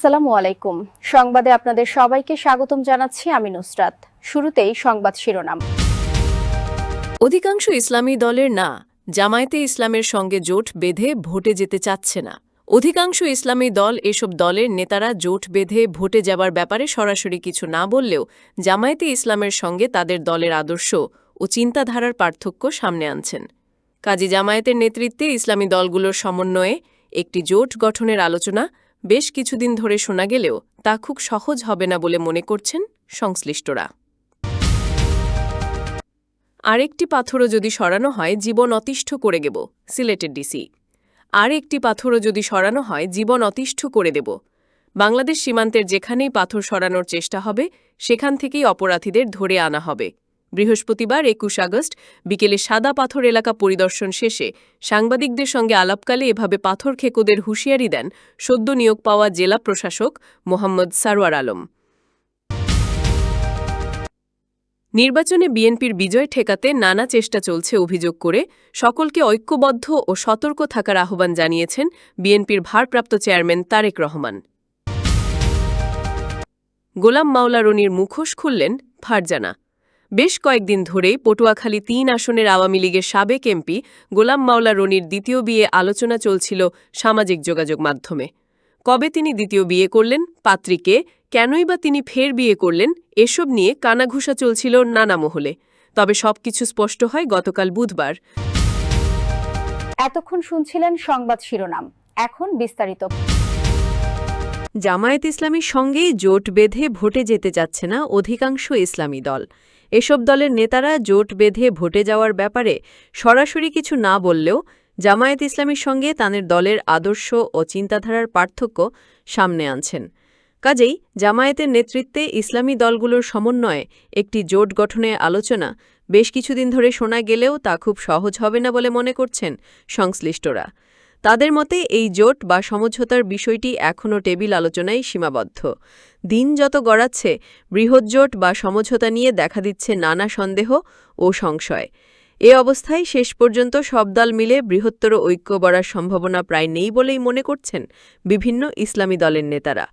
আসসালামু আলাইকুম। সংবাদে আপনাদের সবাইকে স্বাগতম জানাচ্ছি আমি নুসরাত। শুরুতেই সংবাদ শিরোনাম। অধিকাংশ ইসলামী দলের না, জামায়াতে ইসলামের সঙ্গে জোট বেঁধে ভোটে যেতে চাচ্ছে না। অধিকাংশ ইসলামী দল এসব দলের নেতারা জোট বেঁধে ভোটে যাবার ব্যাপারে সরাসরি কিছু না বললেও জামায়াতে ইসলামের সঙ্গে তাদের দলের আদর্শ ও চিন্তাধারার পার্থক্য সামনে আনছেন। কাজী জামায়াতের নেতৃত্বে ইসলামী দলগুলোর সমন্বয়ে একটি জোট গঠনের আলোচনা বেশ কিছুদিন ধরে শোনা গেলেও তা খুব সহজ হবে না বলে মনে করছেন সংশ্লিষ্টরা। আরেকটি পাথরও যদি সরানো হয়, জীবন অতিষ্ঠ করে দেব, সিলেটের ডিসি। আর একটি পাথরও যদি সরানো হয়, জীবন অতিষ্ঠ করে দেব। বাংলাদেশ সীমান্তের যেখানেই পাথর সরানোর চেষ্টা হবে, সেখান থেকেই অপরাধীদের ধরে আনা হবে। বৃহস্পতিবার একুশ আগস্ট বিকেলে সাদা পাথর এলাকা পরিদর্শন শেষে সাংবাদিকদের সঙ্গে আলাপকালে এভাবে পাথর খেকোদের হুঁশিয়ারি দেন সদ্য নিয়োগ পাওয়া জেলা প্রশাসক মোহাম্মদ সারোয়ার আলম। নির্বাচনে বিএনপির বিজয় ঠেকাতে নানা চেষ্টা চলছে অভিযোগ করে সকলকে ঐক্যবদ্ধ ও সতর্ক থাকার আহ্বান জানিয়েছেন বিএনপির ভারপ্রাপ্ত চেয়ারম্যান তারেক রহমান। গোলাম মাওলা রনির মুখোশ খুললেন ফারজানা। বেশ কয়েকদিন ধরেই পটুয়াখালী তিন আসনের আওয়ামী লীগের সাবেক এমপি গোলাম মাওলা রনির দ্বিতীয় বিয়ে আলোচনা চলছিল সামাজিক যোগাযোগ মাধ্যমে। কবে তিনি দ্বিতীয় বিয়ে করলেন পাত্রীকে কেনই বা তিনি ফের বিয়ে করলেন এসব নিয়ে কানাঘুষা চলছিল নানা মহলে। তবে সবকিছু স্পষ্ট হয় গতকাল বুধবার। এতক্ষণ শুনছিলেন সংবাদ শিরোনাম। এখন বিস্তারিত। জামায়াত ইসলামীর সঙ্গেই জোট বেঁধে ভোটে যেতে যাচ্ছে না অধিকাংশ ইসলামী দল। এসব দলের নেতারা জোট বেঁধে ভোটে যাওয়ার ব্যাপারে সরাসরি কিছু না বললেও জামায়াত ইসলামীর সঙ্গে তাদের দলের আদর্শ ও চিন্তাধারার পার্থক্য সামনে আনছেন। কাজেই জামায়াতের নেতৃত্বে ইসলামী দলগুলোর সমন্বয়ে একটি জোট গঠনে আলোচনা বেশ কিছুদিন ধরে শোনা গেলেও তা খুব সহজ হবে না বলে মনে করছেন সংশ্লিষ্টরা। তাদের মতে, এই জোট বা সমঝোতার বিষয়টি এখনও টেবিল আলোচনায় সীমাবদ্ধ। দিন যত গড়াচ্ছে, বৃহৎ জোট বা সমঝোতা নিয়ে দেখা দিচ্ছে নানা সন্দেহ ও সংশয়। এ অবস্থায় শেষ পর্যন্ত সব দল মিলে বৃহত্তর ঐক্য বড়ার সম্ভাবনা প্রায় নেই বলেই মনে করছেন বিভিন্ন ইসলামী দলের নেতারা।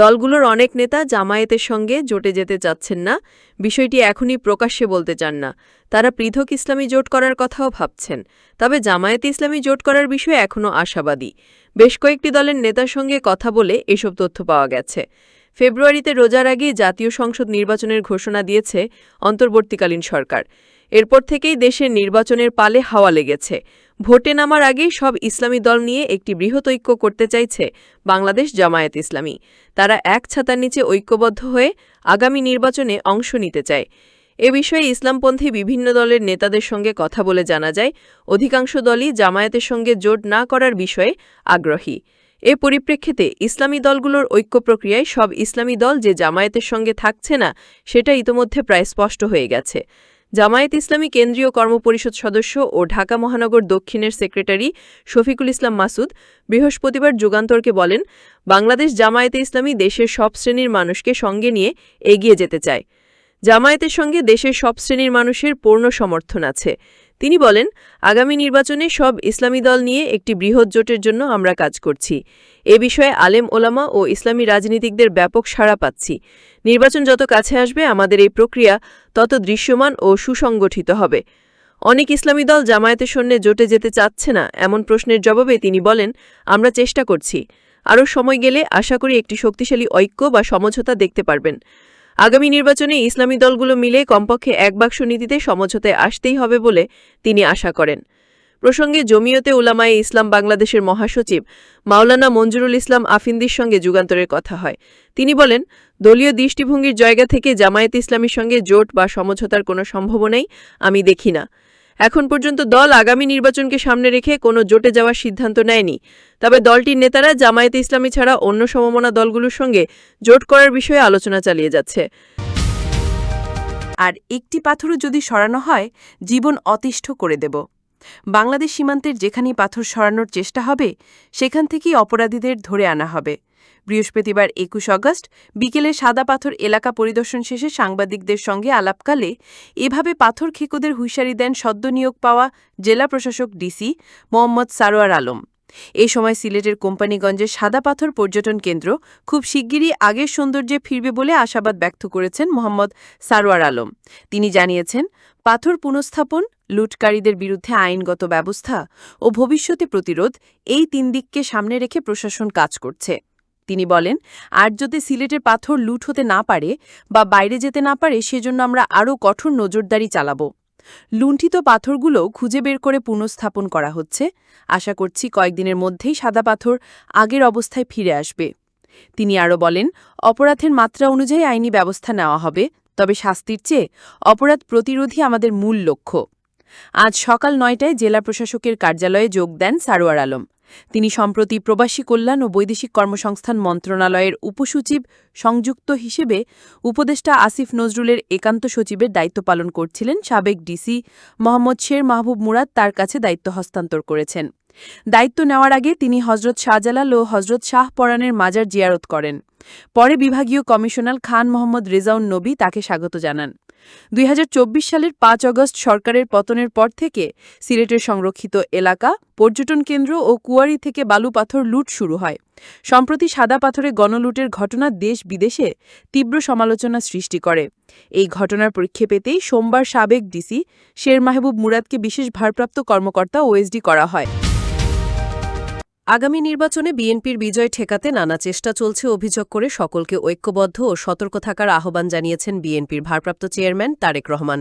দলগুলোর অনেক নেতা জামায়াতের সঙ্গে জোটে যেতে চাচ্ছেন না। বিষয়টি এখনই প্রকাশ্যে বলতে চান না। তারা পৃথক ইসলামী জোট করার কথাও ভাবছেন। তবে জামায়াত ইসলামী জোট করার বিষয়ে এখনও আশাবাদী। বেশ কয়েকটি দলের নেতার সঙ্গে কথা বলে এসব তথ্য পাওয়া গেছে। ফেব্রুয়ারিতে রোজার আগে জাতীয় সংসদ নির্বাচনের ঘোষণা দিয়েছে অন্তর্বর্তীকালীন সরকার। এরপর থেকেই দেশের নির্বাচনের পালে হাওয়া লেগেছে। ভোটে নামার আগেই সব ইসলামী দল নিয়ে একটি বৃহৎ ঐক্য করতে চাইছে বাংলাদেশ জামায়াত ইসলামী। তারা এক ছাতার নিচে ঐক্যবদ্ধ হয়ে আগামী নির্বাচনে অংশ নিতে চায়। এ বিষয়ে ইসলামপন্থী বিভিন্ন দলের নেতাদের সঙ্গে কথা বলে জানা যায়, অধিকাংশ দলই জামায়াতের সঙ্গে জোট না করার বিষয়ে আগ্রহী। এ পরিপ্রেক্ষিতে ইসলামী দলগুলোর ঐক্য প্রক্রিয়ায় সব ইসলামী দল যে জামায়াতের সঙ্গে থাকছে না, সেটা ইতোমধ্যে প্রায় স্পষ্ট হয়ে গেছে। জামায়াত ইসলামী কেন্দ্রীয় কর্মপরিষদ সদস্য ও ঢাকা মহানগর দক্ষিণের সেক্রেটারি শফিকুল ইসলাম মাসুদ বৃহস্পতিবার যুগান্তরকে বলেন, বাংলাদেশ জামায়াতে ইসলামী দেশের সব শ্রেণির মানুষকে সঙ্গে নিয়ে এগিয়ে যেতে চায়। জামায়াতের সঙ্গে দেশের সব শ্রেণির মানুষের পূর্ণ সমর্থন আছে। তিনি বলেন, আগামী নির্বাচনে সব ইসলামী দল নিয়ে একটি বৃহৎ জোটের জন্য আমরা কাজ করছি। এ বিষয়ে আলেম ওলামা ও ইসলামী রাজনীতিকদের ব্যাপক সাড়া পাচ্ছি। নির্বাচন যত কাছে আসবে, আমাদের এই প্রক্রিয়া তত দৃশ্যমান ও সুসংগঠিত হবে। অনেক ইসলামী দল জামায়াতের সঙ্গে জোটে যেতে চাচ্ছে না, এমন প্রশ্নের জবাবে তিনি বলেন, আমরা চেষ্টা করছি। আরও সময় গেলে আশা করি একটি শক্তিশালী ঐক্য বা সমঝোতা দেখতে পারবেন। আগামী নির্বাচনে ইসলামী দলগুলো মিলে কমপক্ষে এক বাক্স নীতিতে সমঝোতায় আসতেই হবে বলে তিনি আশা করেন। প্রসঙ্গে জমিয়তে উলামায়ে ইসলাম বাংলাদেশের মহাসচিব মাওলানা মঞ্জুরুল ইসলাম আফিন্দির সঙ্গে যুগান্তরের কথা হয়। তিনি বলেন, দলীয় দৃষ্টিভঙ্গির জায়গা থেকে জামায়াত ইসলামীর সঙ্গে জোট বা সমঝোতার কোনো সম্ভাবনাই আমি দেখি না। এখন পর্যন্ত দল আগামী নির্বাচনকে সামনে রেখে কোনো জোটে যাওয়ার সিদ্ধান্ত নেয়নি। তবে দলটির নেতারা জামায়াত ইসলামী ছাড়া অন্য সমমনা দলগুলোর সঙ্গে জোট করার বিষয়ে আলোচনা চালিয়ে যাচ্ছে। আর একটি পাথরও যদি সরানো হয়, জীবন অতিষ্ঠ করে দেব। বাংলাদেশ সীমান্তের যেখানেই পাথর সরানোর চেষ্টা হবে, সেখান থেকেই অপরাধীদের ধরে আনা হবে। বৃহস্পতিবার একুশ আগস্ট বিকেলে সাদা পাথর এলাকা পরিদর্শন শেষে সাংবাদিকদের সঙ্গে আলাপকালে এভাবে পাথর খেকুদের হুঁশিয়ারি দেন সদ্য নিয়োগ পাওয়া জেলা প্রশাসক ডিসি মোহাম্মদ সারোয়ার আলম। এ সময় সিলেটের কোম্পানিগঞ্জের সাদা পাথর পর্যটন কেন্দ্র খুব শিগগিরই আগের সৌন্দর্যে ফিরবে বলে আশাবাদ ব্যক্ত করেছেন মোহাম্মদ সারোয়ার আলম। তিনি জানিয়েছেন, পাথর পুনঃস্থাপন, লুটকারীদের বিরুদ্ধে আইনগত ব্যবস্থা ও ভবিষ্যতে প্রতিরোধ এই তিন দিককে সামনে রেখে প্রশাসন কাজ করছে। তিনি বলেন, আর যদি সিলেটের পাথর লুট হতে না পারে বা বাইরে যেতে না পারে, সেজন্য আমরা আরও কঠোর নজরদারি চালাব। লুণ্ঠিত পাথরগুলো খুঁজে বের করে পুনঃস্থাপন করা হচ্ছে। আশা করছি কয়েকদিনের মধ্যেই সাদা পাথর আগের অবস্থায় ফিরে আসবে। তিনি আরও বলেন, অপরাধের মাত্রা অনুযায়ী আইনি ব্যবস্থা নেওয়া হবে, তবে শাস্তির চেয়ে অপরাধ প্রতিরোধী আমাদের মূল লক্ষ্য। আজ সকাল নয়টায় জেলা প্রশাসকের কার্যালয়ে যোগ দেন সারোয়ার আলম। তিনি সম্প্রতি প্রবাসী কল্যাণ ও বৈদেশিক কর্মসংস্থান মন্ত্রণালয়ের উপসচিব সংযুক্ত হিসেবে উপদেষ্টা আসিফ নজরুলের একান্ত সচিবের দায়িত্ব পালন করছিলেন সাবেক ডিসি মোহাম্মদ শের মাহবুব মুরাদ তার কাছে দায়িত্ব হস্তান্তর করেছেন। দায়িত্ব নেওয়ার আগে তিনি হজরত শাহজালাল ও হজরত শাহ পরানের মাজার জিয়ারত করেন। পরে বিভাগীয় কমিশনার খান মোহাম্মদ রেজাউন নবী তাকে স্বাগত জানান। দুই হাজার চব্বিশ সালের পাঁচ অগস্ট সরকারের পতনের পর থেকে সিলেটের সংরক্ষিত এলাকা, পর্যটন কেন্দ্র ও কুয়ারি থেকে বালু পাথর লুট শুরু হয়। সম্প্রতি সাদা পাথরে গণলুটের ঘটনা দেশ বিদেশে তীব্র সমালোচনা সৃষ্টি করে। এই ঘটনার পরিক্ষেপেতেই সোমবার সাবেক ডিসি শের মাহবুব মুরাদকে বিশেষ ভারপ্রাপ্ত কর্মকর্তা ওএসডি করা হয়। আগামী নির্বাচনে বিএনপির বিজয় ঠেকাতে নানা চেষ্টা চলছে অভিযোগ করে সকলকে ঐক্যবদ্ধ ও সতর্ক থাকার আহ্বান জানিয়েছেন বিএনপির ভারপ্রাপ্ত চেয়ারম্যান তারেক রহমান।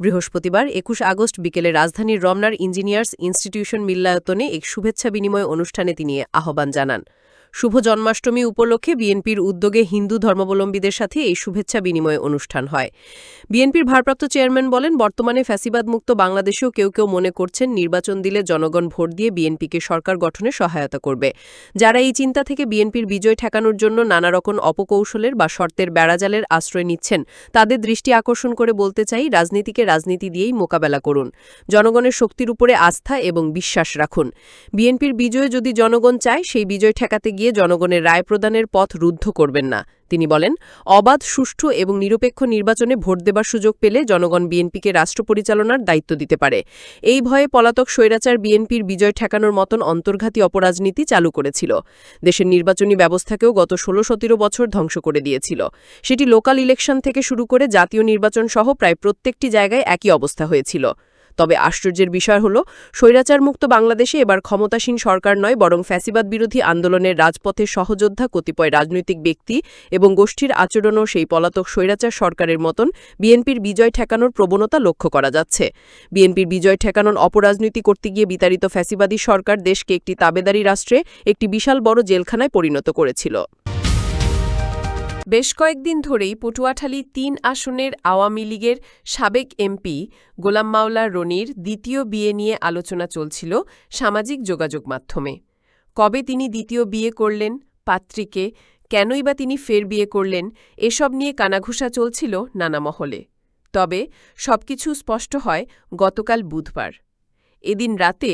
বৃহস্পতিবার একুশ আগস্ট বিকেলে রাজধানীর রমনার ইঞ্জিনিয়ার্স ইনস্টিটিউশন মিল্লায়তনে এক শুভেচ্ছা বিনিময় অনুষ্ঠানে তিনি আহ্বান জানান। শুভ জন্মাষ্টমী উপলক্ষে বিএনপির উদ্যোগে হিন্দু ধর্মাবলম্বীদের সাথে এই শুভেচ্ছা বিনিময় অনুষ্ঠান হয়। বিএনপির ভারপ্রাপ্ত চেয়ারম্যান বলেন, বর্তমানে ফ্যাসিবাদমুক্ত বাংলাদেশেও কেউ কেউ মনে করছেন, নির্বাচন দিলে জনগণ ভোট দিয়ে বিএনপিকে সরকার গঠনে সহায়তা করবে। যারা এই চিন্তা থেকে বিএনপির বিজয় ঠেকানোর জন্য নানা রকম অপকৌশলের বা শর্তের বেড়াজালের আশ্রয় নিচ্ছেন, তাদের দৃষ্টি আকর্ষণ করে বলতে চাই, রাজনীতিকে রাজনীতি দিয়েই মোকাবেলা করুন। জনগণের শক্তির উপরে আস্থা এবং বিশ্বাস রাখুন। বিএনপির বিজয় যদি জনগণ চায়, সেই বিজয় ঠেকাতে গিয়ে জনগণের রায় প্রদানের পথ রুদ্ধ করবেন না। তিনি বলেন, অবাধ, সুষ্ঠু এবং নিরপেক্ষ নির্বাচনে ভোট দেবার সুযোগ পেলে জনগণ বিএনপিকে রাষ্ট্র পরিচালনার দায়িত্ব দিতে পারে। এই ভয়ে পলাতক স্বৈরাচার বিএনপির বিজয় ঠেকানোর মতন অন্তর্ঘাতী অপরাজনীতি চালু করেছিল। দেশের নির্বাচনী ব্যবস্থাকেও গত ষোলো সতেরো বছর ধ্বংস করে দিয়েছিল। সেটি লোকাল ইলেকশন থেকে শুরু করে জাতীয় নির্বাচন সহ প্রায় প্রত্যেকটি জায়গায় একই অবস্থা হয়েছিল। তবে আশ্চর্যের বিষয় হল, স্বৈরাচারমুক্ত বাংলাদেশে এবার ক্ষমতাসীন সরকার নয়, বরং ফ্যাসিবাদ বিরোধী আন্দোলনের রাজপথে সহযোদ্ধা, কতিপয় রাজনৈতিক ব্যক্তি এবং গোষ্ঠীর আচরণও সেই পলাতক স্বৈরাচার সরকারের মতন বিএনপির বিজয় ঠেকানোর প্রবণতা লক্ষ্য করা যাচ্ছে। বিএনপির বিজয় ঠেকানোর অপরাজনীতি করতে গিয়ে বিতাড়িত ফ্যাসিবাদী সরকার দেশকে একটি তাবেদারি রাষ্ট্রে একটি বিশাল বড় জেলখানায় পরিণত করেছিল। বেশ কয়েকদিন ধরেই পটুয়াখালী তিন আসনের আওয়ামী লীগের সাবেক এমপি গোলাম মাওলা রনির দ্বিতীয় বিয়ে নিয়ে আলোচনা চলছিল সামাজিক যোগাযোগ মাধ্যমে। কবে তিনি দ্বিতীয় বিয়ে করলেন, পাত্রীকে, কেনই বা তিনি ফের বিয়ে করলেন, এসব নিয়ে কানাঘুষা চলছিল নানা মহলে। তবে সবকিছু স্পষ্ট হয় গতকাল বুধবার। এদিন রাতে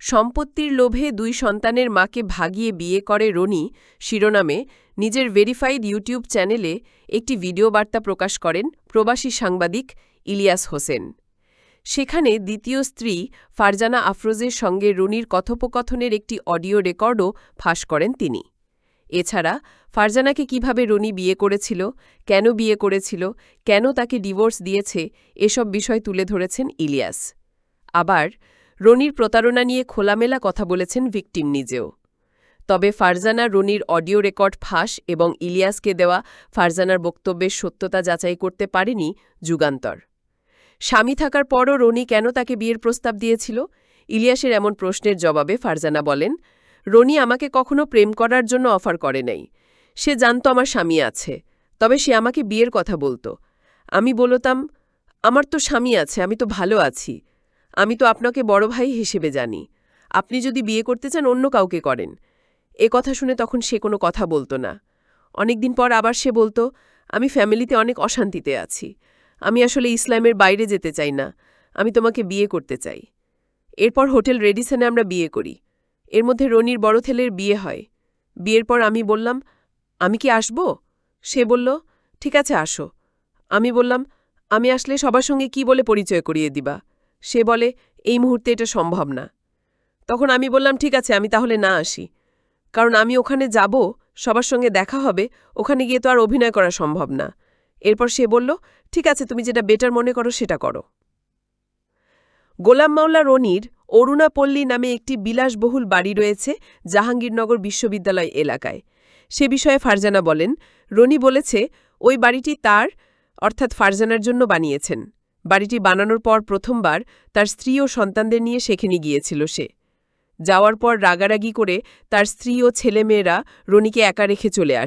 সম্পত্তির লোভে দুই সন্তানের মাকে ভাগিয়ে বিয়ে করে রনি শিরোনামে নিজের ভেরিফাইড ইউটিউব চ্যানেলে একটি ভিডিও বার্তা প্রকাশ করেন প্রবাসী সাংবাদিক ইলিয়াস হোসেন। সেখানে দ্বিতীয় স্ত্রী ফারজানা আফরোজের সঙ্গে রনির কথোপকথনের একটি অডিও রেকর্ডও ফাঁস করেন তিনি। এছাড়া ফারজানাকে কীভাবে রনি বিয়ে করেছিল, কেন বিয়ে করেছিল, কেন তাকে ডিভোর্স দিয়েছে, এসব বিষয় তুলে ধরেছেন ইলিয়াস। আবার রনির প্রতারণা নিয়ে খোলামেলা কথা বলেছেন ভিকটিম নিজেও। তবে ফারজানা রনির অডিও রেকর্ড ফাঁস এবং ইলিয়াসকে দেওয়া ফারজানার বক্তব্যের সত্যতা যাচাই করতে পারেনি যুগান্তর। স্বামী থাকার পরও রনি কেন তাকে বিয়ের প্রস্তাব দিয়েছিল? ইলিয়াসের এমন প্রশ্নের জবাবে ফারজানা বলেন, রনি আমাকে কখনো প্রেম করার জন্য অফার করে নাই। সে জানত আমার স্বামী আছে, তবে সে আমাকে বিয়ের কথা বলতো। আমি বলতাম, আমার তো স্বামী আছে, আমি তো ভালো আছি। আমি তো আপনাকে বড় ভাই হিসেবে জানি। আপনি যদি বিয়ে করতে চান, অন্য কাউকে করেন। এ কথা শুনে তখন সে কোনো কথা বলতো না। অনেকদিন পর আবার সে বলতো, আমি ফ্যামিলিতে অনেক অশান্তিতে আছি। আমি আসলে ইসলামের বাইরে যেতে চাই না। আমি তোমাকে বিয়ে করতে চাই। এরপর হোটেল রেডিসনে আমরা বিয়ে করি। এর মধ্যে রনির বড় ছেলের বিয়ে হয়। বিয়ের পর আমি বললাম, আমি কি আসব? সে বলল, ঠিক আছে, আসো। আমি বললাম, আমি আসলে সবার সঙ্গে কি বলে পরিচয় করিয়ে দিবা? সে বলে, এই মুহূর্তে এটা সম্ভব না। তখন আমি বললাম, ঠিক আছে, আমি তাহলে না আসি। কারণ আমি ওখানে যাব, সবার সঙ্গে দেখা হবে, ওখানে গিয়ে তো আর অভিনয় করা সম্ভব না। এরপর সে বলল, ঠিক আছে, তুমি যেটা বেটার মনে করো, সেটা করো। গোলাম মাওলা রনির অরুণাপল্লী নামে একটি বিলাসবহুল বাড়ি রয়েছে জাহাঙ্গীরনগর বিশ্ববিদ্যালয় এলাকায়। সে বিষয়ে ফারজানা বলেন, রনি বলেছে, ওই বাড়িটি তার, অর্থাৎ ফারজানার জন্য বানিয়েছেন। বাড়িটি বানানোর পর প্রথমবার তার স্ত্রী ও সন্তানদের নিয়ে সেখানে গিয়েছিল সে। যাওয়ার পর রাগারাগি করে তার স্ত্রী ও ছেলেমেয়েরা রনিকে একা রেখে চলে আসে